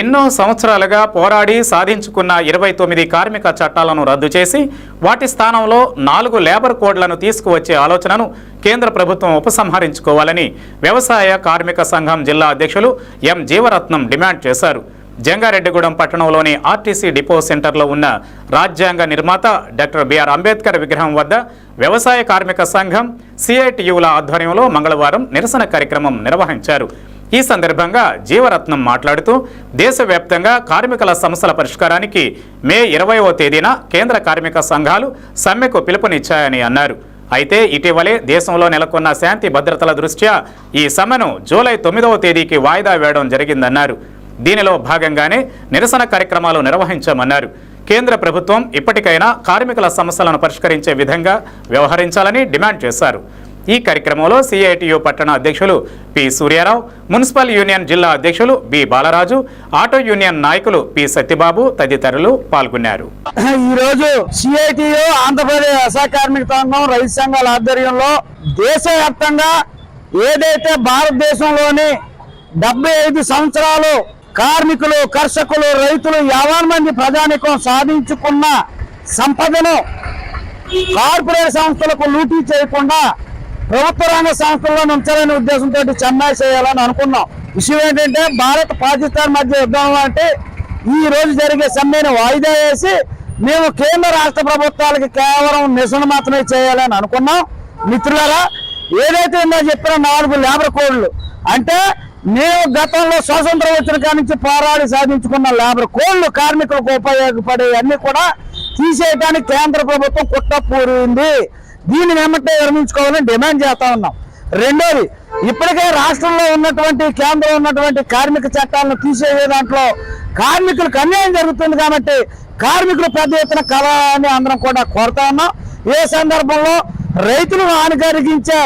ఎన్నో సంవత్సరాలుగా పోరాడి సాధించుకున్న ఇరవై తొమ్మిది కార్మిక చట్టాలను రద్దు చేసి వాటి స్థానంలో నాలుగు లేబర్ కోడ్లను తీసుకువచ్చే ఆలోచనను కేంద్ర ప్రభుత్వం ఉపసంహరించుకోవాలని వ్యవసాయ కార్మిక సంఘం జిల్లా అధ్యక్షులు ఎం జీవరత్నం డిమాండ్ చేశారు. జంగారెడ్డిగూడెం పట్టణంలోని ఆర్టీసీ డిపో సెంటర్లో ఉన్న రాజ్యాంగ నిర్మాత డాక్టర్ బిఆర్ అంబేద్కర్ విగ్రహం వద్ద వ్యవసాయ కార్మిక సంఘం సిఐటియుల ఆధ్వర్యంలో మంగళవారం నిరసన కార్యక్రమం నిర్వహించారు. ఈ సందర్భంగా జీవరత్నం మాట్లాడుతూ దేశవ్యాప్తంగా కార్మికుల సమస్యల పరిష్కారానికి మే ఇరవైవ తేదీన కేంద్ర కార్మిక సంఘాలు సమ్మెకు పిలుపునిచ్చాయని అన్నారు. అయితే ఇటీవలే దేశంలో నెలకొన్న శాంతి భద్రతల దృష్ట్యా ఈ సమ్మెను జూలై తొమ్మిదవ తేదీకి వాయిదా వేయడం జరిగిందన్నారు. దీనిలో భాగంగానే నిరసన కార్యక్రమాలు నిర్వహించామన్నారు. కేంద్ర ప్రభుత్వం ఇప్పటికైనా కార్మికుల సమస్యలను పరిష్కరించే విధంగా వ్యవహరించాలని డిమాండ్ చేశారు. ఈ కార్యక్రమంలో సిఐటియు పట్టణ అధ్యక్షులు పి సూర్యారావు మున్సిపల్ యూనియన్ జిల్లా అధ్యక్షులు బి బాలరాజు ఆటో యూనియన్ నాయకులు పి సత్యబాబు తదితరులు పాల్గొన్నారు. ఈరోజు సిఐటియు ఆంధ్రప్రదేశ్ వ్యవసాయ కార్మిక సంఘం రైతు సంఘాల ఆధ్వర్యంలో దేశవ్యాప్తంగా ఏదైతే భారతదేశంలోని డెబ్బై ఐదు సంవత్సరాలు కార్మికులు కర్షకులు రైతులు యాభై మంది ప్రజానికం సాధించుకున్న సంపదను కార్పొరేట్ సంస్థలకు లూటీ చేయకుండా ప్రభుత్వ రంగ సంస్థల్లో ఉంచాలనే ఉద్దేశంతో చెన్నై చేయాలని అనుకున్నాం. విషయం ఏంటంటే భారత్ పాకిస్తాన్ మధ్య యుద్ధం అంటే ఈ రోజు జరిగే సమ్మెను వాయిదా వేసి మేము కేంద్ర రాష్ట్ర ప్రభుత్వాలకి కేవలం నిరసన మాత్రమే చేయాలని అనుకున్నాం. మిత్రులారా ఏదైతే ఇందో చెప్పిన నాలుగు లేబర్ కోడ్లు అంటే మేము గతంలో స్వాతంత్రం వచ్చిన కానించి పోరాడి సాధించుకున్న లేబర్ కోడ్లు కార్మికులకు ఉపయోగపడే అన్ని కూడా తీసేయడానికి కేంద్ర ప్రభుత్వం కుట్ర పూరింది. దీన్ని వెంబటే విరమించుకోవాలని డిమాండ్ చేస్తా ఉన్నాం. రెండోది ఇప్పటికే రాష్ట్రంలో ఉన్నటువంటి కేంద్రం ఉన్నటువంటి కార్మిక చట్టాలను తీసేసే దాంట్లో కార్మికులకు అన్యాయం జరుగుతుంది కాబట్టి కార్మికులు పెద్ద ఎత్తున కళని అందరం కూడా కోరుతా ఉన్నాం. ఏ సందర్భంలో రైతులను హాని కలిగించే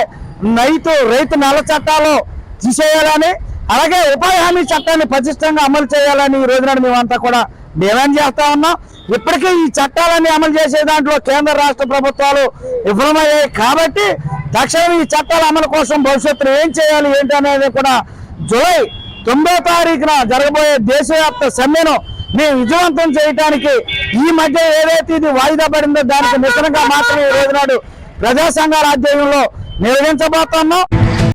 రైతు రైతు నెల చట్టాలు తీసేయాలని అలాగే ఉపాధి హామీ చట్టాన్ని పటిష్టంగా అమలు చేయాలని ఈ రోజున మేమంతా కూడా డిమాండ్ చేస్తా ఉన్నాం? ఇప్పటికీ ఈ చట్టాలన్నీ అమలు చేసే దాంట్లో కేంద్ర రాష్ట్ర ప్రభుత్వాలు విఫలమయ్యాయి కాబట్టి తక్షణం ఈ చట్టాల అమలు కోసం భవిష్యత్తులో ఏం చేయాలి ఏంటి అనేది కూడా జూలై తొమ్మిదో తారీఖున జరగబోయే దేశవ్యాప్త సమ్మెను మేము విజయవంతం చేయడానికి ఈ మధ్య ఏదైతే ఇది వాయిదా పడిందో దానికి నిజంగా మాత్రమే ఈ రోజు నాడు ప్రజా సంఘాల ఆధ్వర్యంలో నిర్వహించబోతున్నాం.